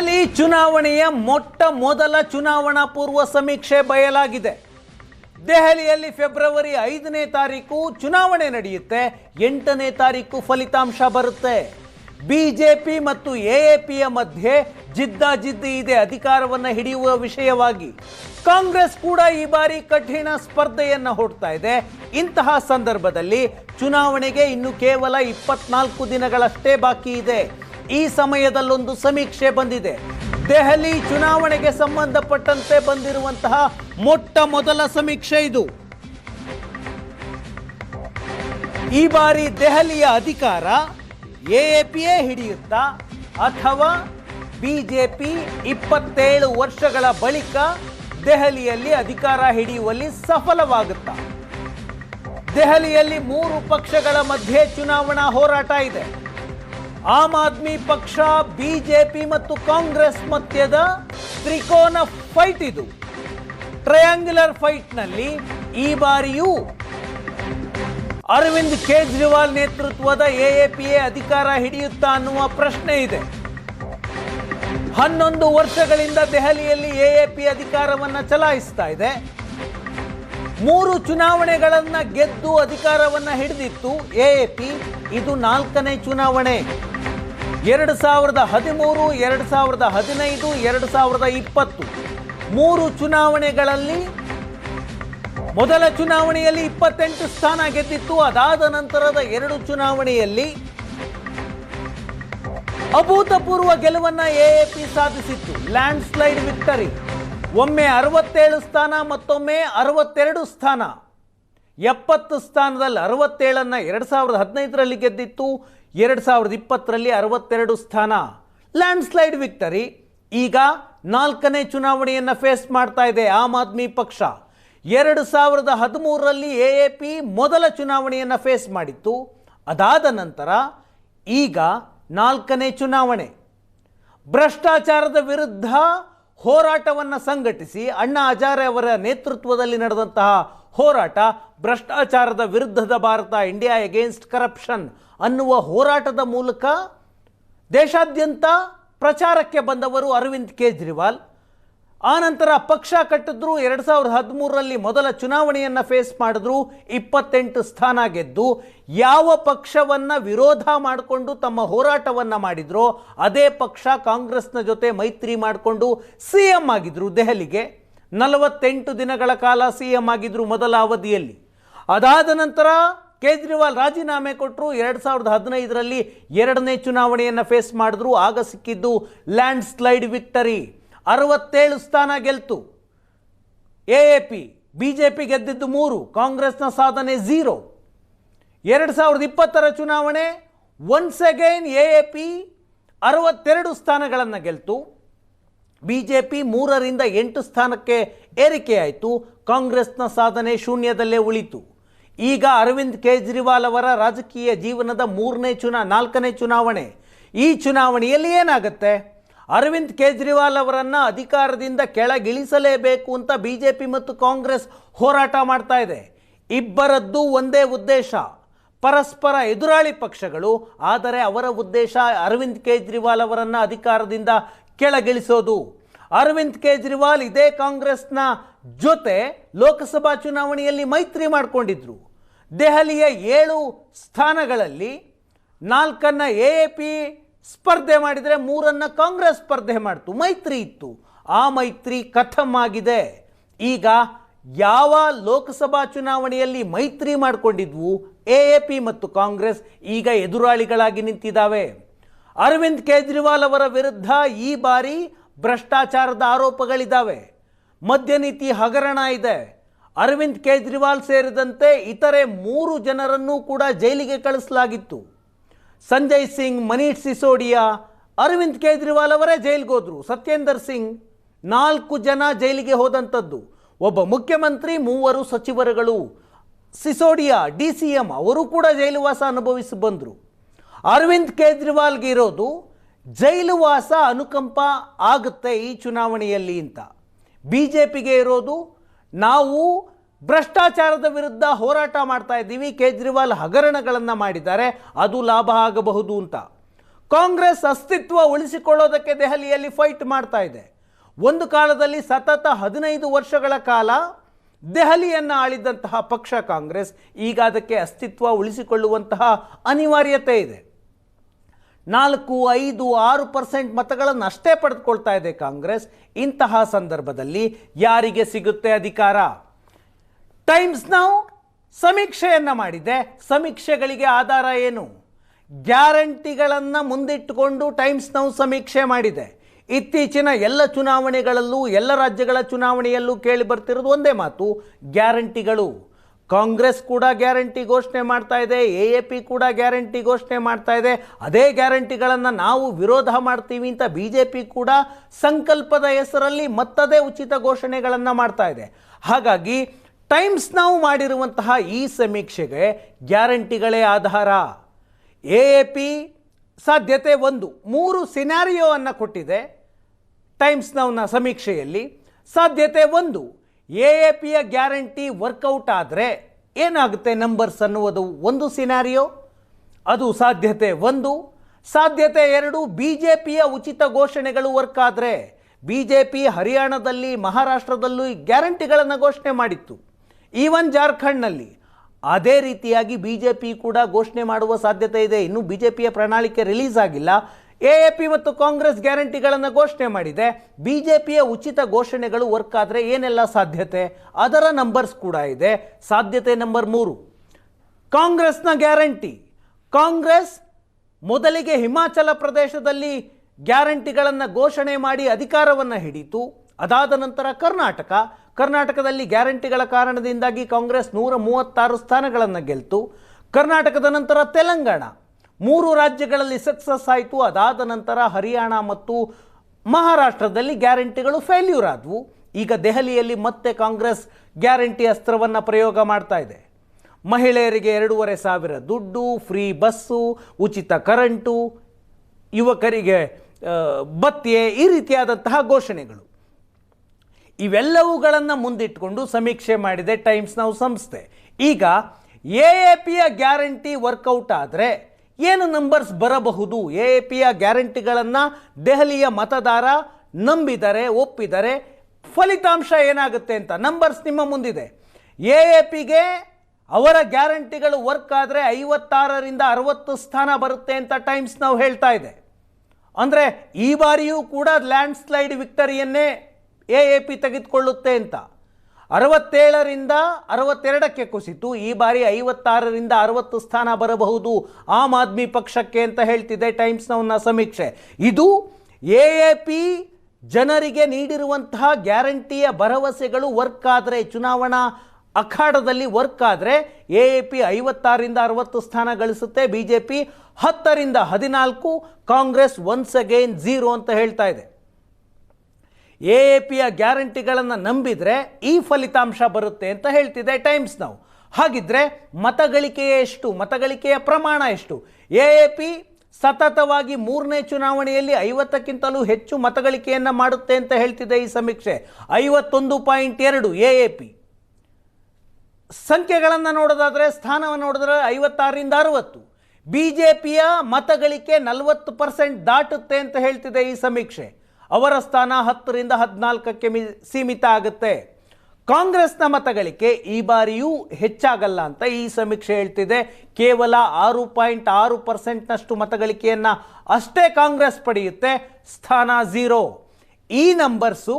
ದೆಹಲಿ ಚುನಾವಣೆಯ ಮೊಟ್ಟ ಮೊದಲ ಚುನಾವಣಾ ಪೂರ್ವ ಸಮೀಕ್ಷೆ ಬಯಲಾಗಿದೆ. ದೆಹಲಿಯಲ್ಲಿ ಫೆಬ್ರವರಿ ಐದನೇ ತಾರೀಕು ಚುನಾವಣೆ ನಡೆಯುತ್ತೆ. ಎಂಟನೇ ತಾರೀಕು ಫಲಿತಾಂಶ ಬರುತ್ತೆ. ಬಿಜೆಪಿ ಮತ್ತು ಎಎಪಿಯ ಮಧ್ಯೆ ಜಿದ್ದಾಜಿದ್ದಿ ಇದೆ ಅಧಿಕಾರವನ್ನು ಹಿಡಿಯುವ ವಿಷಯವಾಗಿ. ಕಾಂಗ್ರೆಸ್ ಕೂಡ ಈ ಬಾರಿ ಕಠಿಣ ಸ್ಪರ್ಧೆಯನ್ನು ಹೊಡ್ತಾ ಇದೆ. ಇಂತಹ ಸಂದರ್ಭದಲ್ಲಿ ಚುನಾವಣೆಗೆ ಇನ್ನು ಕೇವಲ ಇಪ್ಪತ್ನಾಲ್ಕು ದಿನಗಳಷ್ಟೇ ಬಾಕಿ ಇದೆ. ಈ ಸಮಯದಲ್ಲೊಂದು ಸಮೀಕ್ಷೆ ಬಂದಿದೆ. ದೆಹಲಿ ಚುನಾವಣೆಗೆ ಸಂಬಂಧಪಟ್ಟಂತೆ ಬಂದಿರುವಂತಹ ಮೊಟ್ಟ ಮೊದಲ ಸಮೀಕ್ಷೆ ಇದು. ಈ ಬಾರಿ ದೆಹಲಿಯ ಅಧಿಕಾರ ಎಎಪಿಯೇ ಹಿಡಿಯುತ್ತಾ ಅಥವಾ ಬಿಜೆಪಿ ಇಪ್ಪತ್ತೇಳು ವರ್ಷಗಳ ಬಳಿಕ ದೆಹಲಿಯಲ್ಲಿ ಅಧಿಕಾರ ಹಿಡಿಯುವಲ್ಲಿ ಸಫಲವಾಗುತ್ತಾ. ದೆಹಲಿಯಲ್ಲಿ ಮೂರು ಪಕ್ಷಗಳ ಮಧ್ಯೆ ಚುನಾವಣಾ ಹೋರಾಟ ಇದೆ. ಆಮ್ ಆದ್ಮಿ ಪಕ್ಷ, ಬಿಜೆಪಿ ಮತ್ತು ಕಾಂಗ್ರೆಸ್ ಮಧ್ಯದ ತ್ರಿಕೋನ ಫೈಟ್ ಇದು. ಟ್ರಯಾಂಗ್ಯುಲರ್ ಫೈಟ್ನಲ್ಲಿ ಈ ಬಾರಿಯೂ ಅರವಿಂದ್ ಕೇಜ್ರಿವಾಲ್ ನೇತೃತ್ವದ ಎಎಪಿಎ ಅಧಿಕಾರ ಹಿಡಿಯುತ್ತಾ ಅನ್ನುವ ಪ್ರಶ್ನೆ ಇದೆ. ಹನ್ನೊಂದು ವರ್ಷಗಳಿಂದ ದೆಹಲಿಯಲ್ಲಿ ಎಎಪಿ ಅಧಿಕಾರವನ್ನ ಚಲಾಯಿಸ್ತಾ ಇದೆ. ಮೂರು ಚುನಾವಣೆಗಳನ್ನು ಗೆದ್ದು ಅಧಿಕಾರವನ್ನ ಹಿಡಿದಿತ್ತು ಎಎಪಿ ಇದು ನಾಲ್ಕನೇ ಚುನಾವಣೆ. ಎರಡು ಸಾವಿರದ ಹದಿಮೂರು, ಎರಡು ಸಾವಿರದ ಹದಿನೈದು, ಎರಡು ಸಾವಿರದ ಇಪ್ಪತ್ತು. ಮೂರು ಚುನಾವಣೆಗಳಲ್ಲಿ, ಮೊದಲ ಚುನಾವಣೆಯಲ್ಲಿ ಇಪ್ಪತ್ತೆಂಟು ಸ್ಥಾನ ಗೆದ್ದಿತ್ತು. ಅದಾದ ನಂತರದ ಎರಡು ಚುನಾವಣೆಯಲ್ಲಿ ಅಭೂತಪೂರ್ವ ಗೆಲುವನ್ನು ಎಎಪಿ ಸಾಧಿಸಿತ್ತು. Landslide victory. ಒಮ್ಮೆ ಅರವತ್ತೇಳು ಸ್ಥಾನ, ಮತ್ತೊಮ್ಮೆ ಅರವತ್ತೆರಡು ಸ್ಥಾನ. ಎಪ್ಪತ್ತು ಸ್ಥಾನದಲ್ಲಿ ಅರವತ್ತೇಳನ್ನು ಎರಡು ಸಾವಿರದ ಹದಿನೈದರಲ್ಲಿ ಗೆದ್ದಿತ್ತು. ಎರಡು ಸಾವಿರದ ಇಪ್ಪತ್ತರಲ್ಲಿ ಅರವತ್ತೆರಡು ಸ್ಥಾನ. ಲ್ಯಾಂಡ್ ಸ್ಲೈಡ್ ವಿಕ್ಟರಿ ಈಗ ನಾಲ್ಕನೇ ಚುನಾವಣೆಯನ್ನು ಫೇಸ್ ಮಾಡ್ತಾ ಇದೆ ಆಮ್ ಆದ್ಮಿ ಪಕ್ಷ. ಎರಡು ಸಾವಿರದ ಹದಿಮೂರರಲ್ಲಿ ಎ ಎ ಪಿ ಮೊದಲ ಚುನಾವಣೆಯನ್ನು ಫೇಸ್ ಮಾಡಿತ್ತು. ಅದಾದ ನಂತರ ಈಗ ನಾಲ್ಕನೇ ಚುನಾವಣೆ. ಭ್ರಷ್ಟಾಚಾರದ ವಿರುದ್ಧ ಹೋರಾಟವನ್ನು ಸಂಘಟಿಸಿ ಅಣ್ಣಾ ಹಜಾರೆ ಅವರ ನೇತೃತ್ವದಲ್ಲಿ ನಡೆದಂತಹ ಹೋರಾಟ ಭ್ರಷ್ಟಾಚಾರದ ವಿರುದ್ಧದ ಭಾರತ ಇಂಡಿಯಾ ಎಗೇನ್ಸ್ಟ್ ಕರಪ್ಷನ್ ಅನ್ನುವ ಹೋರಾಟದ ಮೂಲಕ ದೇಶಾದ್ಯಂತ ಪ್ರಚಾರಕ್ಕೆ ಬಂದವರು ಅರವಿಂದ್ ಕೇಜ್ರಿವಾಲ್. ಆನಂತರ ಪಕ್ಷ ಕಟ್ಟಿದ್ರು ಎರಡು ಸಾವಿರದ ಹದಿಮೂರರಲ್ಲಿ ಮೊದಲ ಚುನಾವಣೆಯನ್ನು ಫೇಸ್ ಮಾಡಿದ್ರು, ಇಪ್ಪತ್ತೆಂಟು ಸ್ಥಾನ ಗೆದ್ದು, ಯಾವ ಪಕ್ಷವನ್ನು ವಿರೋಧ ಮಾಡಿಕೊಂಡು ತಮ್ಮ ಹೋರಾಟವನ್ನು ಮಾಡಿದ್ರೋ, ಅದೇ ಪಕ್ಷ ಕಾಂಗ್ರೆಸ್ನ ಜೊತೆ ಮೈತ್ರಿ ಮಾಡಿಕೊಂಡು ಸಿ ಎಂ ಆಗಿದ್ರು ದೆಹಲಿಗೆ. ನಲವತ್ತೆಂಟು ದಿನಗಳ ಕಾಲ ಸಿ ಎಂ ಆಗಿದ್ದರು ಮೊದಲ ಅವಧಿಯಲ್ಲಿ. ಅದಾದ ನಂತರ ಕೇಜ್ರಿವಾಲ್ ರಾಜೀನಾಮೆ ಕೊಟ್ಟರು ಎರಡು ಸಾವಿರದ ಹದಿನೈದರಲ್ಲಿ ಎರಡನೇ ಚುನಾವಣೆಯನ್ನು ಫೇಸ್ ಮಾಡಿದ್ರು, ಆಗ ಸಿಕ್ಕಿದ್ದು ಲ್ಯಾಂಡ್ ಸ್ಲೈಡ್ ವಿಕ್ಟರಿ. ಅರವತ್ತೇಳು ಸ್ಥಾನ ಗೆಲ್ತು. A A P, B J P ಗೆದ್ದಿದ್ದು ಮೂರು, ಕಾಂಗ್ರೆಸ್ನ ಸಾಧನೆ ಝೀರೋ ಎರಡು ಸಾವಿರದ ಇಪ್ಪತ್ತರ ಚುನಾವಣೆ once again A A P ಅರವತ್ತೆರಡು ಸ್ಥಾನಗಳನ್ನು ಗೆಲ್ತು. ಬಿ ಜೆ ಪಿ ಮೂರರಿಂದ ಎಂಟು ಸ್ಥಾನಕ್ಕೆ ಏರಿಕೆಯಾಯಿತು. ಕಾಂಗ್ರೆಸ್ನ ಸಾಧನೆ ಶೂನ್ಯದಲ್ಲೇ ಉಳಿತು. ಈಗ ಅರವಿಂದ್ ಕೇಜ್ರಿವಾಲ್ ಅವರ ರಾಜಕೀಯ ಜೀವನದ ಮೂರನೇ ಚುನಾ, ನಾಲ್ಕನೇ ಚುನಾವಣೆ. ಈ ಚುನಾವಣೆಯಲ್ಲಿ ಏನಾಗುತ್ತೆ? ಅರವಿಂದ್ ಕೇಜ್ರಿವಾಲ್ ಅವರನ್ನು ಅಧಿಕಾರದಿಂದ ಕೆಳಗಿಳಿಸಲೇಬೇಕು ಅಂತ ಬಿ ಜೆ ಪಿ ಮತ್ತು ಕಾಂಗ್ರೆಸ್ ಹೋರಾಟ ಮಾಡ್ತಾ ಇದೆ. ಇಬ್ಬರದ್ದು ಒಂದೇ ಉದ್ದೇಶ. ಪರಸ್ಪರ ಎದುರಾಳಿ ಪಕ್ಷಗಳು, ಆದರೆ ಅವರ ಉದ್ದೇಶ ಅರವಿಂದ್ ಕೇಜ್ರಿವಾಲ್ ಅವರನ್ನು ಅಧಿಕಾರದಿಂದ ಕೆಳಗಿಳಿಸೋದು. ಅರವಿಂದ್ ಕೇಜ್ರಿವಾಲ್ ಇದೇ ಕಾಂಗ್ರೆಸ್ನ ಜೊತೆ ಲೋಕಸಭಾ ಚುನಾವಣೆಯಲ್ಲಿ ಮೈತ್ರಿ ಮಾಡಿಕೊಂಡಿದ್ರು. ದೆಹಲಿಯ ಏಳು ಸ್ಥಾನಗಳಲ್ಲಿ ನಾಲ್ಕನ್ನ ಎ ಎ ಪಿ ಸ್ಪರ್ಧೆ ಮಾಡಿದರೆ ಮೂರನ್ನು ಕಾಂಗ್ರೆಸ್ ಸ್ಪರ್ಧೆ ಮಾಡ್ತು. ಮೈತ್ರಿ ಇತ್ತು. ಆ ಮೈತ್ರಿ ಕಥಮ್ ಆಗಿದೆ. ಈಗ ಯಾವ ಲೋಕಸಭಾ ಚುನಾವಣೆಯಲ್ಲಿ ಮೈತ್ರಿ ಮಾಡಿಕೊಂಡಿದ್ವು ಎ ಎ ಪಿ ಮತ್ತು ಕಾಂಗ್ರೆಸ್ ಈಗ ಎದುರಾಳಿಗಳಾಗಿ ನಿಂತಿದ್ದಾವೆ. ಅರವಿಂದ್ ಕೇಜ್ರಿವಾಲ್ ಅವರ ವಿರುದ್ಧ ಈ ಬಾರಿ ಭ್ರಷ್ಟಾಚಾರದ ಆರೋಪಗಳಿದ್ದಾವೆ. ಮದ್ಯ ನೀತಿ ಹಗರಣ ಇದೆ. ಅರವಿಂದ್ ಕೇಜ್ರಿವಾಲ್ ಸೇರಿದಂತೆ ಇತರೆ ಮೂರು ಜನರನ್ನು ಕೂಡ ಜೈಲಿಗೆ ಕಳಿಸಲಾಗಿತ್ತು. ಸಂಜಯ್ ಸಿಂಗ್ ಮನೀಷ್ ಸಿಸೋಡಿಯಾ, ಅರವಿಂದ್ ಕೇಜ್ರಿವಾಲ್ ಅವರೇ ಜೈಲಿಗೆ ಹೋದ್ರು ಸತ್ಯೇಂದರ್ ಸಿಂಗ್ ನಾಲ್ಕು ಜನ ಜೈಲಿಗೆ ಹೋದಂಥದ್ದು. ಒಬ್ಬ ಮುಖ್ಯಮಂತ್ರಿ, ಮೂವರು ಸಚಿವರುಗಳು. ಸಿಸೋಡಿಯಾ, ಡಿ ಸಿ ಎಂ, ಅವರು ಕೂಡ ಜೈಲುವಾಸ ಅನುಭವಿಸಿ ಬಂದರು. ಅರವಿಂದ್ ಕೇಜ್ರಿವಾಲ್ಗೆ ಇರೋದು ಜೈಲುವಾಸ ಅನುಕಂಪ ಆಗುತ್ತೆ ಈ ಚುನಾವಣೆಯಲ್ಲಿ ಅಂತ. ಬಿ ಜೆ ಪಿಗೆ ಇರೋದು ನಾವು ಭ್ರಷ್ಟಾಚಾರದ ವಿರುದ್ಧ ಹೋರಾಟ ಮಾಡ್ತಾ ಇದ್ದೀವಿ, ಕೇಜ್ರಿವಾಲ್ ಹಗರಣಗಳನ್ನು ಮಾಡಿದ್ದಾರೆ, ಅದು ಲಾಭ ಆಗಬಹುದು ಅಂತ. ಕಾಂಗ್ರೆಸ್ ಅಸ್ತಿತ್ವ ಉಳಿಸಿಕೊಳ್ಳೋದಕ್ಕೆ ದೆಹಲಿಯಲ್ಲಿ ಫೈಟ್ ಮಾಡ್ತಾ ಇದೆ. ಒಂದು ಕಾಲದಲ್ಲಿ ಸತತ ಹದಿನೈದು ವರ್ಷಗಳ ಕಾಲ ದೆಹಲಿಯನ್ನು ಆಳಿದ್ದಂತಹ ಪಕ್ಷ ಕಾಂಗ್ರೆಸ್, ಈಗ ಅದಕ್ಕೆ ಅಸ್ತಿತ್ವ ಉಳಿಸಿಕೊಳ್ಳುವಂತಹ ಅನಿವಾರ್ಯತೆ ಇದೆ. ನಾಲ್ಕು, ಐದು, ಆರು ಪರ್ಸೆಂಟ್ ಮತಗಳನ್ನು ಅಷ್ಟೇ ಪಡೆದುಕೊಳ್ತಾ ಇದೆ ಕಾಂಗ್ರೆಸ್. ಇಂತಹ ಸಂದರ್ಭದಲ್ಲಿ ಯಾರಿಗೆ ಸಿಗುತ್ತೆ ಅಧಿಕಾರ? ಟೈಮ್ಸ್ ನಾವು ಸಮೀಕ್ಷೆಯನ್ನು ಮಾಡಿದೆ. ಸಮೀಕ್ಷೆಗಳಿಗೆ ಆಧಾರ ಏನು? ಗ್ಯಾರಂಟಿಗಳನ್ನು ಮುಂದಿಟ್ಟುಕೊಂಡು ಟೈಮ್ಸ್ ನಾವು ಸಮೀಕ್ಷೆ ಮಾಡಿದೆ. ಇತ್ತೀಚಿನ ಎಲ್ಲ ಚುನಾವಣೆಗಳಲ್ಲೂ, ಎಲ್ಲ ರಾಜ್ಯಗಳ ಚುನಾವಣೆಯಲ್ಲೂ ಕೇಳಿ ಬರ್ತಿರೋದು ಒಂದೇ ಮಾತು, ಗ್ಯಾರಂಟಿಗಳು. ಕಾಂಗ್ರೆಸ್ ಕೂಡ ಗ್ಯಾರಂಟಿ ಘೋಷಣೆ ಮಾಡ್ತಾ ಇದೆ, ಎ ಎ ಪಿ ಕೂಡ ಗ್ಯಾರಂಟಿ ಘೋಷಣೆ ಮಾಡ್ತಾ ಇದೆ. ಅದೇ ಗ್ಯಾರಂಟಿಗಳನ್ನು ನಾವು ವಿರೋಧ ಮಾಡ್ತೀವಿ ಅಂತ ಬಿ ಜೆ ಪಿ ಕೂಡ ಸಂಕಲ್ಪದ ಹೆಸರಲ್ಲಿ ಮತ್ತದೇ ಉಚಿತ ಘೋಷಣೆಗಳನ್ನು ಮಾಡ್ತಾ ಇದೆ. ಹಾಗಾಗಿ ಟೈಮ್ಸ್ ನಾವು ಮಾಡಿರುವಂತಹ ಈ ಸಮೀಕ್ಷೆಗೆ ಗ್ಯಾರಂಟಿಗಳೇ ಆಧಾರ. ಎ ಎ ಪಿ ಸಾಧ್ಯತೆ ಒಂದು, ಮೂರು ಸಿನಾರಿಯೋವನ್ನು ಕೊಟ್ಟಿದೆ. ಟೈಮ್ಸ್ ನೌನ ಸಮೀಕ್ಷೆಯಲ್ಲಿ ಸಾಧ್ಯತೆ ಒಂದು ಎ ಎ ಪಿಯ ಗ್ಯಾರಂಟಿ ವರ್ಕೌಟ್ ಆದರೆ ಏನಾಗುತ್ತೆ ನಂಬರ್ಸ್ ಅನ್ನುವುದು ಒಂದು ಸಿನಾರಿಯೋ? ಅದು ಸಾಧ್ಯತೆ ಒಂದು. ಸಾಧ್ಯತೆ ಎರಡು ಬಿ ಜೆ ಪಿಯ ಉಚಿತ ಘೋಷಣೆಗಳು ವರ್ಕ್ ಆದರೆ ಬಿ ಜೆ ಪಿ ಹರಿಯಾಣದಲ್ಲಿ, ಮಹಾರಾಷ್ಟ್ರದಲ್ಲೂ ಗ್ಯಾರಂಟಿಗಳನ್ನು ಘೋಷಣೆ ಮಾಡಿತ್ತು. ಈವನ್ ಜಾರ್ಖಂಡ್ನಲ್ಲಿ ಅದೇ ರೀತಿಯಾಗಿ ಬಿ ಜೆ ಪಿ ಕೂಡ ಘೋಷಣೆ ಮಾಡುವ ಸಾಧ್ಯತೆ ಇದೆ. ಇನ್ನು ಬಿ ಜೆ ಪಿಯ ಪ್ರಣಾಳಿಕೆ ರಿಲೀಸ್ ಆಗಿಲ್ಲ. ಎ ಎ ಪಿ ಮತ್ತು ಕಾಂಗ್ರೆಸ್ ಗ್ಯಾರಂಟಿಗಳನ್ನು ಘೋಷಣೆ ಮಾಡಿದೆ. ಬಿಜೆಪಿಯ ಉಚಿತ ಘೋಷಣೆಗಳು ವರ್ಕ್ ಆದರೆ ಏನೆಲ್ಲ ಸಾಧ್ಯತೆ? ಅದರ ನಂಬರ್ಸ್ ಕೂಡ ಇದೆ. ಸಾಧ್ಯತೆ ನಂಬರ್ ಮೂರು. ಕಾಂಗ್ರೆಸ್ನ ಗ್ಯಾರಂಟಿ. ಕಾಂಗ್ರೆಸ್ ಮೊದಲಿಗೆ ಹಿಮಾಚಲ ಪ್ರದೇಶದಲ್ಲಿ ಗ್ಯಾರಂಟಿಗಳನ್ನು ಘೋಷಣೆ ಮಾಡಿ ಅಧಿಕಾರವನ್ನು ಹಿಡಿತು ಅದಾದ ನಂತರ ಕರ್ನಾಟಕ. ಕರ್ನಾಟಕದಲ್ಲಿ ಗ್ಯಾರಂಟಿಗಳ ಕಾರಣದಿಂದಾಗಿ ಕಾಂಗ್ರೆಸ್ ನೂರ ಮೂವತ್ತಾರು ಸ್ಥಾನಗಳನ್ನು ಗೆಲ್ತು. ಕರ್ನಾಟಕದ ನಂತರ ತೆಲಂಗಾಣ. ಮೂರು ರಾಜ್ಯಗಳಲ್ಲಿ ಸಕ್ಸಸ್ ಆಯಿತು. ಅದಾದ ನಂತರ ಹರಿಯಾಣ ಮತ್ತು ಮಹಾರಾಷ್ಟ್ರದಲ್ಲಿ ಗ್ಯಾರಂಟಿಗಳು ಫೇಲ್ಯೂರ್ ಆದವು. ಈಗ ದೆಹಲಿಯಲ್ಲಿ ಮತ್ತೆ ಕಾಂಗ್ರೆಸ್ ಗ್ಯಾರಂಟಿ ಅಸ್ತ್ರವನ್ನು ಪ್ರಯೋಗ ಮಾಡ್ತಾ ಇದೆ. ಮಹಿಳೆಯರಿಗೆ ಎರಡೂವರೆ ಸಾವಿರ ದುಡ್ಡು ಫ್ರೀ ಬಸ್ಸು ಉಚಿತ ಕರೆಂಟು ಯುವಕರಿಗೆ ಭತ್ಯೆ ಈ ರೀತಿಯಾದಂತಹ ಘೋಷಣೆಗಳು. ಇವೆಲ್ಲವುಗಳನ್ನು ಮುಂದಿಟ್ಕೊಂಡು ಸಮೀಕ್ಷೆ ಮಾಡಿದೆ ಟೈಮ್ಸ್ ನಾವು ಸಂಸ್ಥೆ. ಈಗ ಎ ಎ ಪಿಯ ಗ್ಯಾರಂಟಿ ವರ್ಕೌಟ್ ಆದರೆ ಏನು ನಂಬರ್ಸ್ ಬರಬಹುದು? ಎ ಪಿಯ ಗ್ಯಾರಂಟಿಗಳನ್ನು ದೆಹಲಿಯ ಮತದಾರ ನಂಬಿದರೆ, ಒಪ್ಪಿದರೆ ಫಲಿತಾಂಶ ಏನಾಗುತ್ತೆ ಅಂತ? ನಂಬರ್ಸ್ ನಿಮ್ಮ ಮುಂದಿದೆ. ಎ ಎ ಪಿಗೆ ಅವರ ಗ್ಯಾರಂಟಿಗಳು ವರ್ಕ್ ಆದರೆ ಐವತ್ತಾರರಿಂದ ಅರವತ್ತು ಸ್ಥಾನ ಬರುತ್ತೆ ಅಂತ ಟೈಮ್ಸ್ ನಾವು ಹೇಳ್ತಾ ಇದೆ. ಅಂದರೆ ಈ ಬಾರಿಯೂ ಕೂಡ ಲ್ಯಾಂಡ್ ಸ್ಲೈಡ್ ವಿಕ್ಟರಿಯನ್ನೇ ಎ ಎ ಪಿ ತೆಗೆದುಕೊಳ್ಳುತ್ತೆ ಅಂತ. ಅರವತ್ತೇಳರಿಂದ ಅರವತ್ತೆರಡಕ್ಕೆ ಕುಸಿತು. ಈ ಬಾರಿ ಐವತ್ತಾರರಿಂದ ಅರವತ್ತು ಸ್ಥಾನ ಬರಬಹುದು. ಆಮ್ ಆದ್ಮಿ ಪಕ್ಷಕ್ಕೆ ಅಂತ ಹೇಳ್ತಿದೆ ಟೈಮ್ಸ್ನವನ್ನ ನೌನ ಸಮೀಕ್ಷೆ. ಇದು ಎ ಎ ಪಿ ಜನರಿಗೆ ನೀಡಿರುವಂತಹ ಗ್ಯಾರಂಟಿಯ ಭರವಸೆಗಳು ವರ್ಕ್ ಆದರೆ, ಚುನಾವಣಾ ಅಖಾಡದಲ್ಲಿ ವರ್ಕ್ ಆದರೆ ಎ ಎ ಪಿ ಐವತ್ತಾರರಿಂದ ಅರವತ್ತು ಸ್ಥಾನ ಗಳಿಸುತ್ತೆ. ಬಿ ಜೆ ಪಿ ಹತ್ತರಿಂದ ಹದಿನಾಲ್ಕು, ಕಾಂಗ್ರೆಸ್ ಒನ್ಸ್ ಅಗೈನ್ ಝೀರೋ ಅಂತ ಹೇಳ್ತಾ ಇದೆ. ಎ ಎ ಪಿಯ ಗ್ಯಾರಂಟಿಗಳನ್ನು ನಂಬಿದರೆ ಈ ಫಲಿತಾಂಶ ಬರುತ್ತೆ ಅಂತ ಹೇಳ್ತಿದೆ ಟೈಮ್ಸ್ ನಾವು ಹಾಗಿದ್ರೆ ಮತಗಳಿಕೆಯ ಎಷ್ಟು? ಮತಗಳಿಕೆಯ ಪ್ರಮಾಣ ಎಷ್ಟು? ಎ ಎ ಪಿ ಸತತವಾಗಿ ಮೂರನೇ ಚುನಾವಣೆಯಲ್ಲಿ ಐವತ್ತಕ್ಕಿಂತಲೂ ಹೆಚ್ಚು ಮತಗಳಿಕೆಯನ್ನು ಮಾಡುತ್ತೆ ಅಂತ ಹೇಳ್ತಿದೆ ಈ ಸಮೀಕ್ಷೆ. ಐವತ್ತೊಂದು ಪಾಯಿಂಟ್ ಎರಡು ಎ ಎ ಪಿ ಸಂಖ್ಯೆಗಳನ್ನು ನೋಡೋದಾದರೆ, ಸ್ಥಾನವನ್ನು ನೋಡಿದ್ರೆ ಐವತ್ತಾರರಿಂದ ಅರವತ್ತು. ಬಿ ಜೆ ಪಿಯ ಮತಗಳಿಕೆ ನಲವತ್ತು ಪರ್ಸೆಂಟ್ ದಾಟುತ್ತೆ ಅಂತ ಹೇಳ್ತಿದೆ ಈ ಸಮೀಕ್ಷೆ. ಅವರ ಸ್ಥಾನ ಹತ್ತರಿಂದ ಹದಿನಾಲ್ಕಕ್ಕೆ ಮಿ, ಸೀಮಿತ ಆಗುತ್ತೆ. ಕಾಂಗ್ರೆಸ್ನ ಮತಗಳಿಕೆ ಈ ಬಾರಿಯೂ ಹೆಚ್ಚಾಗಲ್ಲ ಅಂತ ಈ ಸಮೀಕ್ಷೆ ಹೇಳ್ತಿದೆ. ಕೇವಲ ಆರು ಪಾಯಿಂಟ್ ಆರು ಪರ್ಸೆಂಟ್ನಷ್ಟು ಮತಗಳಿಕೆಯನ್ನು ಅಷ್ಟೇ ಕಾಂಗ್ರೆಸ್ ಪಡೆಯುತ್ತೆ. ಸ್ಥಾನ ಝೀರೋ. ಈ ನಂಬರ್ಸು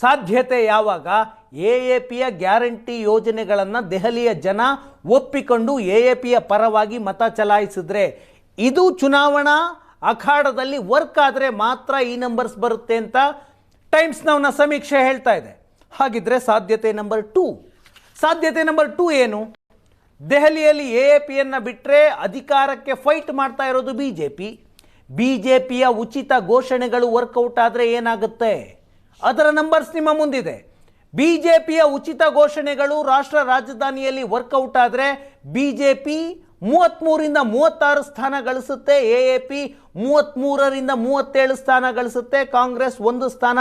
ಸಾಧ್ಯತೆ ಯಾವಾಗ? ಎ ಎ ಪಿಯ ಗ್ಯಾರಂಟಿ ಯೋಜನೆಗಳನ್ನು ದೆಹಲಿಯ ಜನ ಒಪ್ಪಿಕೊಂಡು ಎ ಎ ಪಿಯ ಪರವಾಗಿ ಮತ ಚಲಾಯಿಸಿದ್ರೆ. ಇದು ಚುನಾವಣಾ ಅಖಾಡದಲ್ಲಿ ವರ್ಕ್ ಆದರೆ ಮಾತ್ರ ಈ ನಂಬರ್ಸ್ ಬರುತ್ತೆ ಅಂತ ಟೈಮ್ಸ್ ನವ್ನ ಸಮೀಕ್ಷೆ ಹೇಳ್ತಾ ಇದೆ. ಹಾಗಿದ್ರೆ ಸಾಧ್ಯತೆ ನಂಬರ್ ಟೂ ಸಾಧ್ಯತೆ ನಂಬರ್ ಟೂ ಏನು? ದೆಹಲಿಯಲ್ಲಿ ಎ ಎ ಪಿಯನ್ನು ಬಿಟ್ಟರೆ ಅಧಿಕಾರಕ್ಕೆ ಫೈಟ್ ಮಾಡ್ತಾ ಇರೋದು B J P B J ಪಿಯ ಉಚಿತ ಘೋಷಣೆಗಳು ವರ್ಕೌಟ್ ಆದರೆ ಏನಾಗುತ್ತೆ? ಅದರ ನಂಬರ್ಸ್ ನಿಮ್ಮ ಮುಂದಿದೆ. ಬಿ ಜೆ ಪಿಯ ಉಚಿತ ಘೋಷಣೆಗಳು ರಾಷ್ಟ್ರ ರಾಜಧಾನಿಯಲ್ಲಿ ವರ್ಕೌಟ್ ಆದರೆ ಬಿ ಜೆ ಪಿ ಮೂವತ್ತ್ಮೂರಿಂದ ಮೂವತ್ತಾರು ಸ್ಥಾನ ಗಳಿಸುತ್ತೆ ಎ ಎ ಪಿ ಮೂವತ್ತ್ಮೂರರಿಂದ ಮೂವತ್ತೇಳು ಸ್ಥಾನ ಗಳಿಸುತ್ತೆ. ಕಾಂಗ್ರೆಸ್ ಒಂದು ಸ್ಥಾನ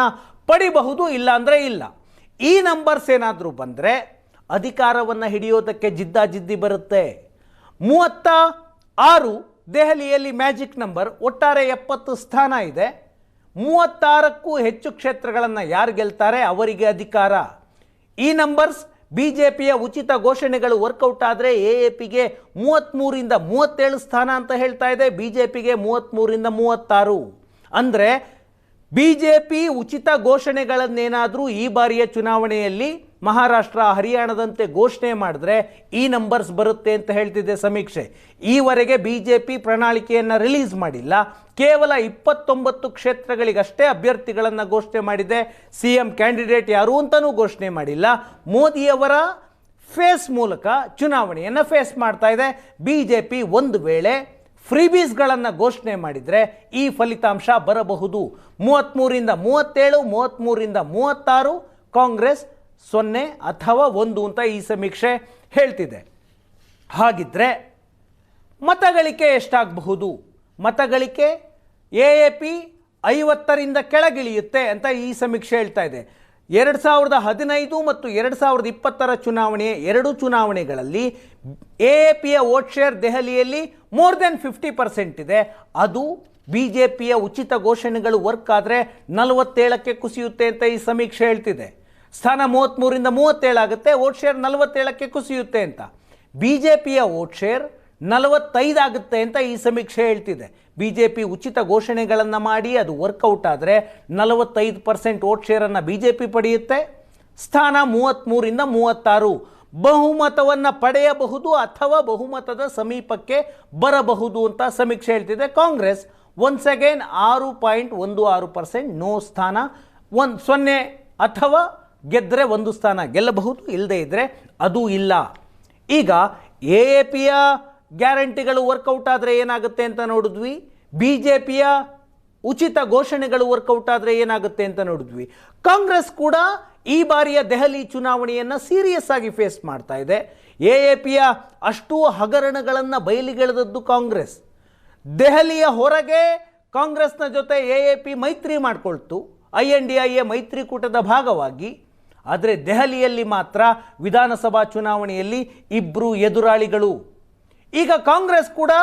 ಪಡಿಬಹುದು ಇಲ್ಲ ಅಂದರೆ ಇಲ್ಲ. ಈ ನಂಬರ್ಸ್ ಏನಾದರೂ ಬಂದರೆ ಅಧಿಕಾರವನ್ನು ಹಿಡಿಯೋದಕ್ಕೆ ಜಿದ್ದಾಜಿದ್ದಿ ಬರುತ್ತೆ. ಮೂವತ್ತ ಆರು ದೆಹಲಿಯಲ್ಲಿ ಮ್ಯಾಜಿಕ್ ನಂಬರ್, ಒಟ್ಟಾರೆ ಎಪ್ಪತ್ತು ಸ್ಥಾನ ಇದೆ. ಮೂವತ್ತಾರಕ್ಕೂ ಹೆಚ್ಚು ಕ್ಷೇತ್ರಗಳನ್ನು ಯಾರು ಗೆಲ್ತಾರೆ? ಅವರಿಗೆ ಅಧಿಕಾರ. ಈ ನಂಬರ್ಸ್ ಬಿ ಜೆ ಪಿಯ ಉಚಿತ ಘೋಷಣೆಗಳು ವರ್ಕೌಟ್ ಆದರೆ ಎ ಎ ಪಿಗೆ ಮೂವತ್ತ್ಮೂರಿಂದ ಮೂವತ್ತೇಳು ಸ್ಥಾನ ಅಂತ ಹೇಳ್ತಾ ಇದೆ. ಬಿ ಜೆ ಪಿಗೆ ಮೂವತ್ತ್ಮೂರಿಂದ ಮೂವತ್ತಾರು. ಅಂದರೆ ಬಿ ಜೆ ಪಿ ಉಚಿತ ಘೋಷಣೆಗಳನ್ನೇನಾದರೂ ಈ ಬಾರಿಯ ಚುನಾವಣೆಯಲ್ಲಿ ಮಹಾರಾಷ್ಟ್ರ, ಹರಿಯಾಣದಂತೆ ಘೋಷಣೆ ಮಾಡಿದ್ರೆ ಈ ನಂಬರ್ಸ್ ಬರುತ್ತೆ ಅಂತ ಹೇಳ್ತಿದೆ ಸಮೀಕ್ಷೆ. ಈವರೆಗೆ ಬಿ ಜೆ ಪಿ ಪ್ರಣಾಳಿಕೆಯನ್ನು ರಿಲೀಸ್ ಮಾಡಿಲ್ಲ. ಕೇವಲ ಇಪ್ಪತ್ತೊಂಬತ್ತು ಕ್ಷೇತ್ರಗಳಿಗಷ್ಟೇ ಅಭ್ಯರ್ಥಿಗಳನ್ನು ಘೋಷಣೆ ಮಾಡಿದೆ. ಸಿ ಎಂ ಕ್ಯಾಂಡಿಡೇಟ್ ಯಾರು ಅಂತಲೂ ಘೋಷಣೆ ಮಾಡಿಲ್ಲ. ಮೋದಿಯವರ ಫೇಸ್ ಮೂಲಕ ಚುನಾವಣೆಯನ್ನು ಫೇಸ್ ಮಾಡ್ತಾ ಇದೆ. ಬಿ ಜೆ ಪಿ ಒಂದು ವೇಳೆ ಫ್ರೀಬೀಸ್ಗಳನ್ನು ಘೋಷಣೆ ಮಾಡಿದರೆ ಈ ಫಲಿತಾಂಶ ಬರಬಹುದು. ಮೂವತ್ತ್ಮೂರಿಂದ ಮೂವತ್ತೇಳು ಮೂವತ್ತ್ಮೂರಿಂದ ಮೂವತ್ತಾರು ಕಾಂಗ್ರೆಸ್ ಸೊನ್ನೆ ಅಥವಾ ಒಂದು ಅಂತ ಈ ಸಮೀಕ್ಷೆ ಹೇಳ್ತಿದೆ. ಹಾಗಿದ್ರೆ ಮತಗಳಿಕೆ ಎಷ್ಟಾಗಬಹುದು? ಮತಗಳಿಕೆ ಎ ಎ ಪಿ ಐವತ್ತರಿಂದ ಕೆಳಗಿಳಿಯುತ್ತೆ ಅಂತ ಈ ಸಮೀಕ್ಷೆ ಹೇಳ್ತಾ ಇದೆ. ಎರಡು ಸಾವಿರದ ಹದಿನೈದು ಮತ್ತು ಎರಡು ಸಾವಿರದ ಇಪ್ಪತ್ತರ ಚುನಾವಣೆ ಎರಡು ಚುನಾವಣೆಗಳಲ್ಲಿ ಎ ಎ ಪಿಯ ವೋಟ್ ಶೇರ್ ದೆಹಲಿಯಲ್ಲಿ ಮೋರ್ ದೆನ್ ಫಿಫ್ಟಿ ಪರ್ಸೆಂಟ್ ಇದೆ. ಅದು ಬಿ ಜೆ ಪಿಯ ಉಚಿತ ಘೋಷಣೆಗಳು ವರ್ಕ್ ಆದರೆ ನಲವತ್ತೇಳಕ್ಕೆ ಕುಸಿಯುತ್ತೆ ಅಂತ ಈ ಸಮೀಕ್ಷೆ ಹೇಳ್ತಿದೆ. ಸ್ಥಾನ ಮೂವತ್ತ್ಮೂರಿಂದ ಮೂವತ್ತೇಳಾಗುತ್ತೆ ವೋಟ್ ಶೇರ್ ನಲವತ್ತೇಳಕ್ಕೆ ಕುಸಿಯುತ್ತೆ ಅಂತ. ಬಿ ಜೆ ಪಿಯ ವೋಟ್ ಶೇರ್ ನಲವತ್ತೈದಾಗುತ್ತೆ ಅಂತ ಈ ಸಮೀಕ್ಷೆ ಹೇಳ್ತಿದೆ. ಬಿ ಜೆ ಪಿ ಉಚಿತ ಘೋಷಣೆಗಳನ್ನು ಮಾಡಿ, ಅದು ವರ್ಕೌಟ್ ಆದರೆ ನಲವತ್ತೈದು ಪರ್ಸೆಂಟ್ ವೋಟ್ ಶೇರನ್ನು ಬಿ ಜೆ ಪಿ ಪಡೆಯುತ್ತೆ. ಸ್ಥಾನ ಮೂವತ್ತ್ಮೂರಿಂದ ಮೂವತ್ತಾರು. ಬಹುಮತವನ್ನು ಪಡೆಯಬಹುದು ಅಥವಾ ಬಹುಮತದ ಸಮೀಪಕ್ಕೆ ಬರಬಹುದು ಅಂತ ಸಮೀಕ್ಷೆ ಹೇಳ್ತಿದೆ ಕಾಂಗ್ರೆಸ್. ಒನ್ಸ್ ಅಗೇನ್ ಆರು ಪಾಯಿಂಟ್ ಒಂದು ಆರು ಪರ್ಸೆಂಟ್ ನೋ ಸ್ಥಾನ, ಒಂದು, ಸೊನ್ನೆ ಅಥವಾ ಗೆದ್ದರೆ ಒಂದು ಸ್ಥಾನ, ಗೆಲ್ಲಬಹುದು ಇಲ್ಲದೇ ಇದ್ದರೆ ಅದು ಇಲ್ಲ. ಈಗ ಎ ಎ ಪಿಯ ಗ್ಯಾರಂಟಿಗಳು ವರ್ಕೌಟ್ ಆದರೆ ಏನಾಗುತ್ತೆ ಅಂತ ನೋಡಿದ್ವಿ, ಬಿ ಜೆ ಪಿಯ ಉಚಿತ ಘೋಷಣೆಗಳು ವರ್ಕೌಟ್ ಆದರೆ ಏನಾಗುತ್ತೆ ಅಂತ ನೋಡಿದ್ವಿ. ಕಾಂಗ್ರೆಸ್ ಕೂಡ ಈ ಬಾರಿಯ ದೆಹಲಿ ಚುನಾವಣೆಯನ್ನು ಸೀರಿಯಸ್ ಆಗಿ ಫೇಸ್ ಮಾಡ್ತಾ ಇದೆ. ಎ ಎ ಪಿಯ ಅಷ್ಟೂ ಹಗರಣಗಳನ್ನು ಬಯಲಿಗೆಳೆದದ್ದು ಕಾಂಗ್ರೆಸ್. ದೆಹಲಿಯ ಹೊರಗೆ ಕಾಂಗ್ರೆಸ್ನ ಜೊತೆ ಎ ಎ ಪಿ ಮೈತ್ರಿ ಮಾಡಿಕೊಳ್ತು. I N D I A ಮೈತ್ರಿಕೂಟದ ಭಾಗವಾಗಿ ಆದರೆ ದೆಹಲಿಯಲ್ಲಿ ಮಾತ್ರ ವಿಧಾನಸಭಾ ಚುನಾವಣೆಯಲ್ಲಿ ಇಬ್ಬರು ಎದುರಾಳಿಗಳು. ಈಗ ಕಾಂಗ್ರೆಸ್ ಕೂಡ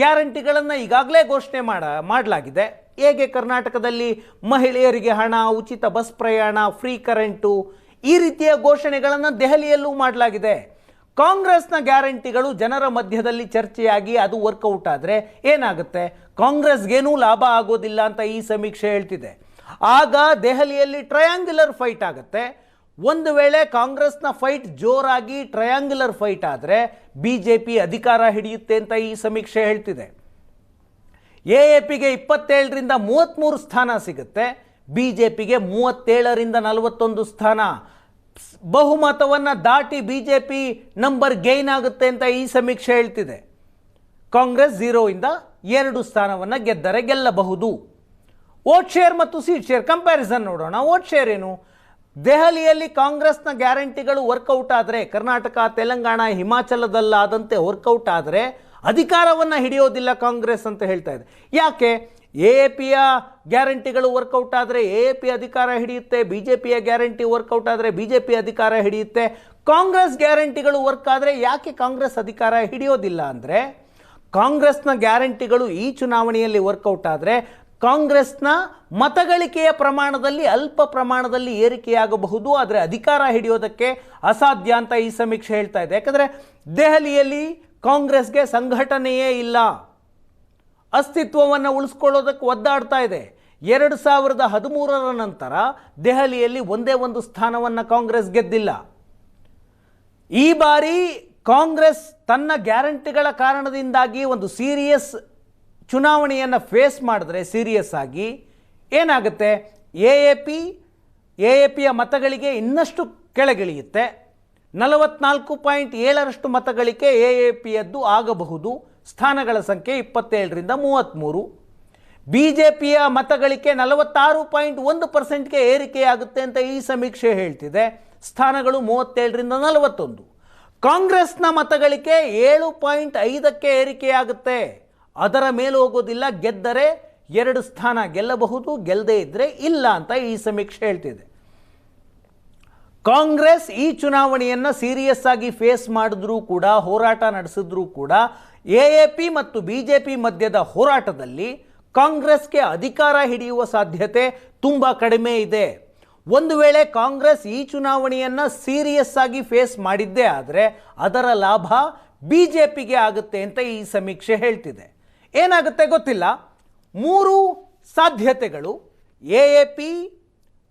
ಗ್ಯಾರಂಟಿಗಳನ್ನು ಈಗಾಗಲೇ ಘೋಷಣೆ ಮಾಡ, ಮಾಡಲಾಗಿದೆ. ಹೇಗೆ ಕರ್ನಾಟಕದಲ್ಲಿ ಮಹಿಳೆಯರಿಗೆ ಹಣ, ಉಚಿತ ಬಸ್ ಪ್ರಯಾಣ, ಫ್ರೀ ಕರೆಂಟು ಈ ರೀತಿಯ ಘೋಷಣೆಗಳನ್ನು ದೆಹಲಿಯಲ್ಲೂ ಮಾಡಲಾಗಿದೆ. ಕಾಂಗ್ರೆಸ್ನ ಗ್ಯಾರಂಟಿಗಳು ಜನರ ಮಧ್ಯದಲ್ಲಿ ಚರ್ಚೆಯಾಗಿ ಅದು ವರ್ಕೌಟ್ ಆದರೆ ಏನಾಗುತ್ತೆ? ಕಾಂಗ್ರೆಸ್ಗೇನೂ ಲಾಭ ಆಗೋದಿಲ್ಲ ಅಂತ ಈ ಸಮೀಕ್ಷೆ ಹೇಳ್ತಿದೆ. ಆಗ ದೆಹಲಿಯಲ್ಲಿ ಟ್ರಯಾಂಗ್ಯುಲರ್ ಫೈಟ್ ಆಗುತ್ತೆ. ಒಂದು ವೇಳೆ ಕಾಂಗ್ರೆಸ್ನ ಫೈಟ್ ಜೋರಾಗಿ ಟ್ರಯಾಂಗ್ಯುಲರ್ ಫೈಟ್ ಆದರೆ ಬಿ ಜೆ ಪಿ ಅಧಿಕಾರ ಹಿಡಿಯುತ್ತೆ ಅಂತ ಈ ಸಮೀಕ್ಷೆ ಹೇಳ್ತಿದೆ. ಎ ಎ ಪಿಗೆ ಇಪ್ಪತ್ತೇಳರಿಂದ ಮೂವತ್ತ್ಮೂರು ಸ್ಥಾನ ಸಿಗುತ್ತೆ ಬಿ ಜೆ ಪಿಗೆ ಮೂವತ್ತೇಳರಿಂದ ನಲವತ್ತೊಂದು ಸ್ಥಾನ. ಬಹುಮತವನ್ನು ದಾಟಿ B J P number gain ಆಗುತ್ತೆ ಅಂತ ಈ ಸಮೀಕ್ಷೆ ಹೇಳ್ತಿದೆ. ಕಾಂಗ್ರೆಸ್ ಝೀರೋಯಿಂದ ಎರಡು ಸ್ಥಾನವನ್ನು ಗೆದ್ದರೆ ಗೆಲ್ಲಬಹುದು. ಓಟ್ ಶೇರ್ ಮತ್ತು ಸೀಟ್ ಶೇರ್ ಕಂಪ್ಯಾರಿಸನ್ ನೋಡೋಣ. ಓಟ್ ಶೇರ್ ಏನು? ದೆಹಲಿಯಲ್ಲಿ ಕಾಂಗ್ರೆಸ್ನ ಗ್ಯಾರಂಟಿಗಳು ವರ್ಕೌಟ್ ಆದರೆ, ಕರ್ನಾಟಕ, ತೆಲಂಗಾಣ ಹಿಮಾಚಲದಲ್ಲಾದಂತೆ ವರ್ಕೌಟ್ ಆದರೆ ಅಧಿಕಾರವನ್ನು ಹಿಡಿಯೋದಿಲ್ಲ ಕಾಂಗ್ರೆಸ್ ಅಂತ ಹೇಳ್ತಾ ಇದೆ. ಯಾಕೆ? ಎ ಎ ಪಿಯ ಗ್ಯಾರಂಟಿಗಳು ವರ್ಕೌಟ್ ಆದರೆ ಎ ಎ ಪಿ ಅಧಿಕಾರ ಹಿಡಿಯುತ್ತೆ, ಬಿ ಜೆ ಪಿಯ ಗ್ಯಾರಂಟಿ ವರ್ಕೌಟ್ ಆದರೆ ಬಿ ಜೆ ಪಿ ಅಧಿಕಾರ ಹಿಡಿಯುತ್ತೆ. ಕಾಂಗ್ರೆಸ್ ಗ್ಯಾರಂಟಿಗಳು ವರ್ಕ್ ಆದರೆ ಯಾಕೆ ಕಾಂಗ್ರೆಸ್ ಅಧಿಕಾರ ಹಿಡಿಯೋದಿಲ್ಲ ಅಂದರೆ, ಕಾಂಗ್ರೆಸ್ನ ಗ್ಯಾರಂಟಿಗಳು ಈ ಚುನಾವಣೆಯಲ್ಲಿ ವರ್ಕೌಟ್ ಆದರೆ ಕಾಂಗ್ರೆಸ್ನ ಮತಗಳಿಕೆಯ ಪ್ರಮಾಣದಲ್ಲಿ, ಅಲ್ಪ ಪ್ರಮಾಣದಲ್ಲಿ ಏರಿಕೆಯಾಗಬಹುದು, ಆದರೆ ಅಧಿಕಾರ ಹಿಡಿಯೋದಕ್ಕೆ ಅಸಾಧ್ಯ ಅಂತ ಈ ಸಮೀಕ್ಷೆ ಹೇಳ್ತಾ ಇದೆ. ಯಾಕಂದರೆ ದೆಹಲಿಯಲ್ಲಿ ಕಾಂಗ್ರೆಸ್ಗೆ ಸಂಘಟನೆಯೇ ಇಲ್ಲ. ಅಸ್ತಿತ್ವವನ್ನು ಉಳಿಸ್ಕೊಳ್ಳೋದಕ್ಕೆ ಒದ್ದಾಡ್ತಾ ಇದೆ. ಎರಡು ಸಾವಿರದ ಹದಿಮೂರರ ನಂತರ ದೆಹಲಿಯಲ್ಲಿ ಒಂದೇ ಒಂದು ಸ್ಥಾನವನ್ನು ಕಾಂಗ್ರೆಸ್ ಗೆದ್ದಿಲ್ಲ. ಈ ಬಾರಿ ಕಾಂಗ್ರೆಸ್ ತನ್ನ ಗ್ಯಾರಂಟಿಗಳ ಕಾರಣದಿಂದಾಗಿ ಒಂದು ಸೀರಿಯಸ್ ಚುನಾವಣೆಯನ್ನು ಫೇಸ್ ಮಾಡಿದ್ರೆ ಸೀರಿಯಸ್ ಆಗಿ ಏನಾಗುತ್ತೆ? A A P A A ಪಿಯ ಮತಗಳಿಗೆ ಇನ್ನಷ್ಟು ಕೆಳಗಿಳಿಯುತ್ತೆ. ನಲವತ್ನಾಲ್ಕು ಪಾಯಿಂಟ್ ಏಳರಷ್ಟು ಮತಗಳಿಕೆ ಎ ಎ ಪಿಯದ್ದು ಆಗಬಹುದು. ಸ್ಥಾನಗಳ ಸಂಖ್ಯೆ ಇಪ್ಪತ್ತೇಳರಿಂದ ಮೂವತ್ತ್ಮೂರು ಬಿ ಜೆ ಪಿಯ ಮತಗಳಿಕೆ ನಲವತ್ತಾರು ಪಾಯಿಂಟ್ ಒಂದು ಪರ್ಸೆಂಟ್ಗೆ ಏರಿಕೆಯಾಗುತ್ತೆ ಅಂತ ಈ ಸಮೀಕ್ಷೆ ಹೇಳ್ತಿದೆ. ಸ್ಥಾನಗಳು ಮೂವತ್ತೇಳರಿಂದ ನಲವತ್ತೊಂದು. ಕಾಂಗ್ರೆಸ್ನ ಮತಗಳಿಕೆ ಏಳು ಪಾಯಿಂಟ್ ಐದಕ್ಕೆ ಏರಿಕೆಯಾಗುತ್ತೆ. ಅದರ ಮೇಲೆ ಹೋಗೋದಿಲ್ಲ, ಗೆದ್ದರೆ ಎರಡು ಸ್ಥಾನ, ಗೆಲ್ಲಬಹುದು ಗೆಲ್ಲದೆ ಇದ್ದರೆ ಇಲ್ಲ ಅಂತ ಈ ಸಮೀಕ್ಷೆ ಹೇಳ್ತಿದೆ. ಕಾಂಗ್ರೆಸ್ ಈ ಚುನಾವಣೆಯನ್ನು ಸೀರಿಯಸ್ ಆಗಿ ಫೇಸ್ ಮಾಡಿದ್ರೂ ಕೂಡ, ಹೋರಾಟ ನಡೆಸಿದ್ರೂ ಕೂಡ ಎ ಎ ಪಿ ಮತ್ತು ಬಿ ಜೆ ಪಿ ಮಧ್ಯದ ಹೋರಾಟದಲ್ಲಿ ಕಾಂಗ್ರೆಸ್ಗೆ ಅಧಿಕಾರ ಹಿಡಿಯುವ ಸಾಧ್ಯತೆ ತುಂಬ ಕಡಿಮೆ ಇದೆ. ಒಂದು ವೇಳೆ ಕಾಂಗ್ರೆಸ್ ಈ ಚುನಾವಣೆಯನ್ನು ಸೀರಿಯಸ್ ಆಗಿ ಫೇಸ್ ಮಾಡಿದ್ದೇ ಆದರೆ ಅದರ ಲಾಭ ಬಿ ಜೆ ಪಿಗೆ ಆಗುತ್ತೆ ಅಂತ ಈ ಸಮೀಕ್ಷೆ ಹೇಳ್ತಿದೆ. ಏನಾಗುತ್ತೆ ಗೊತ್ತಿಲ್ಲ? ಮೂರು ಸಾಧ್ಯತೆಗಳು. ಎ ಎ ಪಿ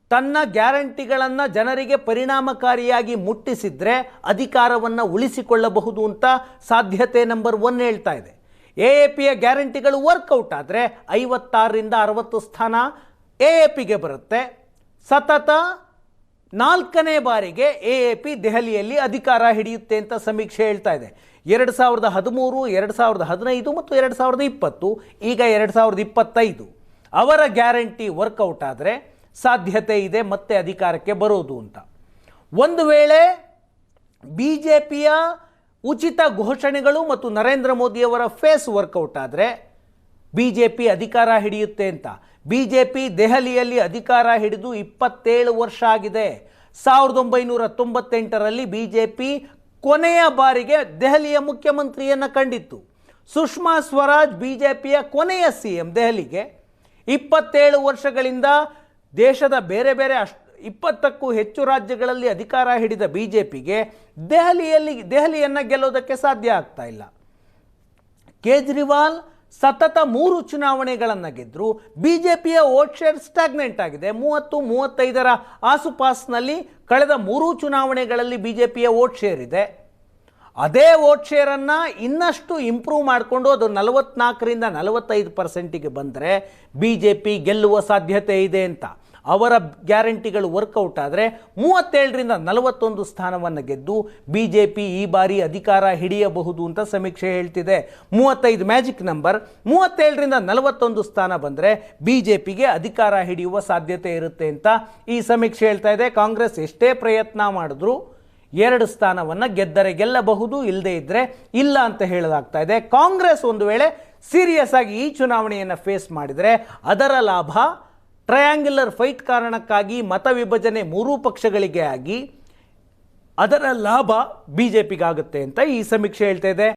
ತನ್ನ ಗ್ಯಾರಂಟಿಗಳನ್ನು ಜನರಿಗೆ ಪರಿಣಾಮಕಾರಿಯಾಗಿ ಮುಟ್ಟಿಸಿದರೆ ಅಧಿಕಾರವನ್ನು ಉಳಿಸಿಕೊಳ್ಳಬಹುದು ಅಂತ ಸಾಧ್ಯತೆ ನಂಬರ್ ಒನ್ ಹೇಳ್ತಾ ಇದೆ. ಎ ಎ ಪಿಯ ಗ್ಯಾರಂಟಿಗಳು ವರ್ಕೌಟ್ ಆದರೆ ಐವತ್ತಾರರಿಂದ ಅರವತ್ತು ಸ್ಥಾನ ಎ ಎ ಪಿಗೆ ಬರುತ್ತೆ. ಸತತ ನಾಲ್ಕನೇ ಬಾರಿಗೆ ಎ ಎ ಪಿ ದೆಹಲಿಯಲ್ಲಿ ಅಧಿಕಾರ ಹಿಡಿಯುತ್ತೆ ಅಂತ ಸಮೀಕ್ಷೆ ಹೇಳ್ತಾ ಇದೆ. ಎರಡು ಸಾವಿರದ ಹದಿಮೂರು, ಎರಡು ಸಾವಿರದ ಹದಿನೈದು ಮತ್ತು ಎರಡು ಸಾವಿರದ ಇಪ್ಪತ್ತು, ಈಗ ಎರಡು ಸಾವಿರದ ಇಪ್ಪತ್ತೈದು. ಅವರ ಗ್ಯಾರಂಟಿ ವರ್ಕೌಟ್ ಆದರೆ ಸಾಧ್ಯತೆ ಇದೆ, ಮತ್ತೆ ಅಧಿಕಾರಕ್ಕೆ ಬರೋದು ಅಂತ. ಒಂದು ವೇಳೆ ಬಿ ಜೆ ಪಿಯ ಉಚಿತ ಘೋಷಣೆಗಳು ಮತ್ತು ನರೇಂದ್ರ ಮೋದಿಯವರ ಫೇಸ್ ವರ್ಕೌಟ್ ಆದರೆ ಬಿ ಜೆ ಪಿ ಅಧಿಕಾರ ಹಿಡಿಯುತ್ತೆ ಅಂತ. ಬಿ ಜೆ ಪಿ ದೆಹಲಿಯಲ್ಲಿ ಅಧಿಕಾರ ಹಿಡಿದು ಇಪ್ಪತ್ತೇಳು ವರ್ಷ ಆಗಿದೆ. ಸಾವಿರದ ಒಂಬೈನೂರ ತೊಂಬತ್ತೆಂಟರಲ್ಲಿ ಬಿ ಜೆ ಪಿ ಕೊನೆಯ ಬಾರಿಗೆ ದೆಹಲಿಯ ಮುಖ್ಯಮಂತ್ರಿಯನ್ನು ಕಂಡಿತ್ತು. ಸುಷ್ಮಾ ಸ್ವರಾಜ್ ಬಿ ಜೆ ಪಿಯ ಕೊನೆಯ ಸಿ ಎಂ ದೆಹಲಿಗೆ. ಇಪ್ಪತ್ತೇಳು ವರ್ಷಗಳಿಂದ ದೇಶದ ಬೇರೆ ಬೇರೆ ಅಷ್ಟು, ಇಪ್ಪತ್ತಕ್ಕೂ ಹೆಚ್ಚು ರಾಜ್ಯಗಳಲ್ಲಿ ಅಧಿಕಾರ ಹಿಡಿದ ಬಿ ಜೆ ಪಿಗೆ ದೆಹಲಿಯಲ್ಲಿ, ದೆಹಲಿಯನ್ನು ಗೆಲ್ಲೋದಕ್ಕೆ ಸಾಧ್ಯ ಆಗ್ತಾ ಇಲ್ಲ. ಕೇಜ್ರಿವಾಲ್ ಸತತ ಮೂರು ಚುನಾವಣೆಗಳನ್ನು ಗೆದ್ದರು ಬಿ ಜೆ ಪಿಯ ವೋಟ್ ಶೇರ್ ಸ್ಟಾಗ್ನೆಂಟ್ ಆಗಿದೆ. ಮೂವತ್ತು, ಮೂವತ್ತೈದರ ಆಸುಪಾಸಿನಲ್ಲಿ ಕಳೆದ ಮೂರು ಚುನಾವಣೆಗಳಲ್ಲಿ ಬಿ ಜೆ ಪಿಯ ವೋಟ್ ಶೇರ್ ಇದೆ. ಅದೇ ವೋಟ್ ಶೇರನ್ನು ಇನ್ನಷ್ಟು ಇಂಪ್ರೂವ್ ಮಾಡಿಕೊಂಡು ಅದು ನಲವತ್ನಾಲ್ಕರಿಂದ ನಲವತ್ತೈದು ಪರ್ಸೆಂಟಿಗೆ ಬಂದರೆ ಬಿ ಜೆ ಪಿ ಗೆಲ್ಲುವ ಸಾಧ್ಯತೆ ಇದೆ ಅಂತ. ಅವರ ಗ್ಯಾರಂಟಿಗಳು ವರ್ಕೌಟ್ ಆದರೆ ಮೂವತ್ತೇಳರಿಂದ ನಲವತ್ತೊಂದು ಸ್ಥಾನವನ್ನು ಗೆದ್ದು ಬಿ ಜೆ ಪಿ ಈ ಬಾರಿ ಅಧಿಕಾರ ಹಿಡಿಯಬಹುದು ಅಂತ ಸಮೀಕ್ಷೆ ಹೇಳ್ತಿದೆ. ಮೂವತ್ತೈದು ಮ್ಯಾಜಿಕ್ ನಂಬರ್, ಮೂವತ್ತೇಳರಿಂದ ನಲವತ್ತೊಂದು ಸ್ಥಾನ ಬಂದರೆ ಬಿ ಜೆ ಪಿಗೆ ಅಧಿಕಾರ ಹಿಡಿಯುವ ಸಾಧ್ಯತೆ ಇರುತ್ತೆ ಅಂತ ಈ ಸಮೀಕ್ಷೆ ಹೇಳ್ತಾ ಇದೆ. ಕಾಂಗ್ರೆಸ್ ಎಷ್ಟೇ ಪ್ರಯತ್ನ ಮಾಡಿದ್ರು ಎರಡು ಸ್ಥಾನವನ್ನು ಗೆದ್ದರೆ ಗೆಲ್ಲಬಹುದು ಇಲ್ಲದೇ ಇದ್ದರೆ ಇಲ್ಲ ಅಂತ ಹೇಳಲಾಗ್ತಾ ಇದೆ. ಕಾಂಗ್ರೆಸ್ ಒಂದು ವೇಳೆ ಸೀರಿಯಸ್ ಆಗಿ ಈ ಚುನಾವಣೆಯನ್ನು ಫೇಸ್ ಮಾಡಿದರೆ ಅದರ ಲಾಭ ಟ್ರಯಾಂಗ್ಯುಲರ್ ಫೈಟ್ ಕಾರಣಕ್ಕಾಗಿ ಮತ ವಿಭಜನೆ ಮೂರೂ ಪಕ್ಷಗಳಿಗೆ ಆಗಿ ಅದರ ಲಾಭ ಬಿ ಜೆ ಪಿಗಾಗುತ್ತೆ ಅಂತ ಈ ಸಮೀಕ್ಷೆ ಹೇಳ್ತಾ